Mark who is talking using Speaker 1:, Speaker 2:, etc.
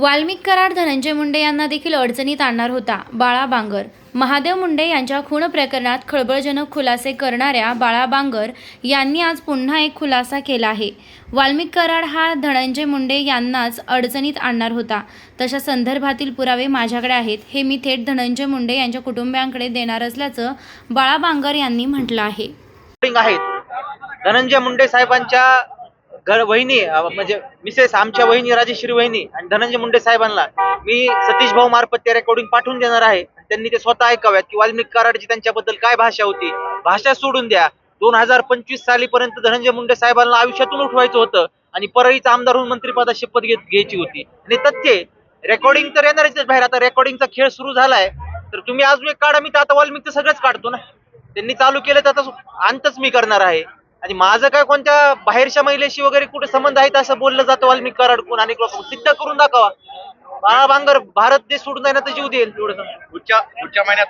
Speaker 1: वाल्मिक कराड धनंजय मुंडे यांना देखील अडचणीत आणणार होता. बाळा बांगर. महादेव मुंडे यांच्या खून प्रकरणात खळबळजनक खुलासे करणाऱ्या बाळा बांगर यांनी आज पुन्हा एक खुलासा केला आहे. वाल्मिक कराड हा धनंजय मुंडे यांनाच अडचणीत आणणार होता. तशा संदर्भातील पुरावे माझ्याकडे आहेत. हे मी थेट धनंजय मुंडे यांच्या कुटुंबियांकडे देणार असल्याचं बाळा बांगर यांनी म्हटलं आहे.
Speaker 2: धनंजय मुंडे साहेबांच्या घर वहिनी म्हणजे मिसेस आमच्या वहिनी राजेश्री वहिनी आणि धनंजय मुंडे साहेबांना मी सतीश भाऊ मार्फत त्या रेकॉर्डिंग पाठवून देणार आहे. त्यांनी ते स्वतः ऐकाव्यात की वाल्मिकी कराडची त्यांच्याबद्दल काय भाषा होती. भाषा सोडून द्या. दोन हजार पंचवीस सालीपर्यंत धनंजय मुंडे साहेबांना आयुष्यातून उठवायचं होतं आणि परळीचा आमदार होऊन मंत्रिपदा शपथ घेत घ्यायची होती. आणि तथ्य रेकॉर्डिंग तर येणारच बाहेर. आता रेकॉर्डिंगचा खेळ सुरू झालाय. तर तुम्ही अजून एक काढा. मी तर आता वाल्मिकचं सगळंच काढतो ना. त्यांनी चालू केलं तर आता अंतच मी करणार आहे. आणि माझं काय कोणत्या बाहेरच्या महिलेशी वगैरे कुठे संबंध आहेत असं बोललं जातं वाल्मिक कराड अनेक लोक सिद्ध करून दाखवा. बाळा बांगर भारत देश सोडून जाण्याचा जीव देईल. एवढं
Speaker 3: पुढच्या पुढच्या महिन्यात